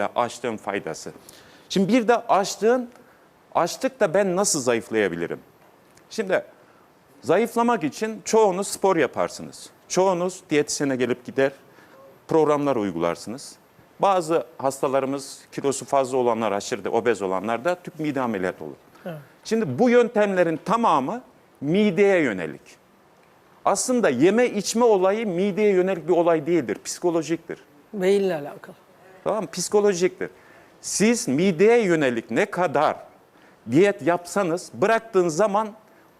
yönde açlığın faydası. Şimdi bir de açlığın, açlıkta ben nasıl zayıflayabilirim? Şimdi zayıflamak için çoğunuz spor yaparsınız. Çoğunuz diyetisyene gelip gider, programlar uygularsınız. Bazı hastalarımız kilosu fazla olanlar, aşırı obez olanlar da tüp mide ameliyatı olur. Şimdi bu yöntemlerin tamamı mideye yönelik. Aslında yeme içme olayı mideye yönelik bir olay değildir, psikolojiktir. Beyinle alakalı. Tamam? Psikolojiktir. Siz mideye yönelik ne kadar diyet yapsanız bıraktığınız zaman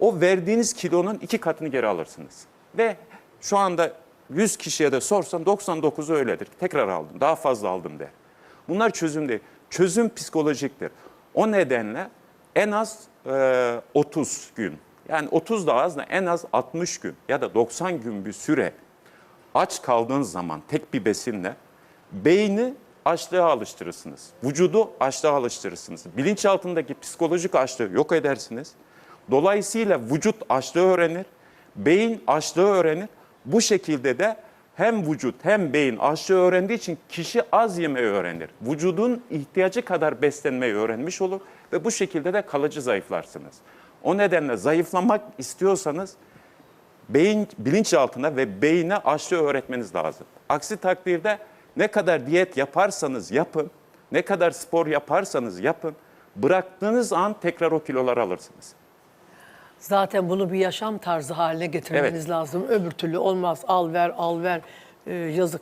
o verdiğiniz kilonun iki katını geri alırsınız. Ve şu anda 100 kişiye de sorsan 99'u öyledir. Tekrar aldım, daha fazla aldım der. Bunlar çözüm değil. Çözüm psikolojiktir. O nedenle en az e, 30 gün, yani 30 da az da en az 60 gün ya da 90 gün bir süre aç kaldığınız zaman tek bir besinle beyni açlığa alıştırırsınız. Vücudu açlığa alıştırırsınız. Bilinçaltındaki psikolojik açlığı yok edersiniz. Dolayısıyla vücut açlığı öğrenir, beyin açlığı öğrenir. Bu şekilde de hem vücut hem beyin açlığı öğrendiği için kişi az yemeyi öğrenir. Vücudun ihtiyacı kadar beslenmeyi öğrenmiş olur ve bu şekilde de kalıcı zayıflarsınız. O nedenle zayıflamak istiyorsanız beyin bilinçaltına ve beyine açlığı öğretmeniz lazım. Aksi takdirde ne kadar diyet yaparsanız yapın, ne kadar spor yaparsanız yapın, bıraktığınız an tekrar o kiloları alırsınız. Zaten bunu bir yaşam tarzı haline getirmeniz Evet. lazım. Öbür türlü olmaz. Al ver, al ver. Ee, yazık.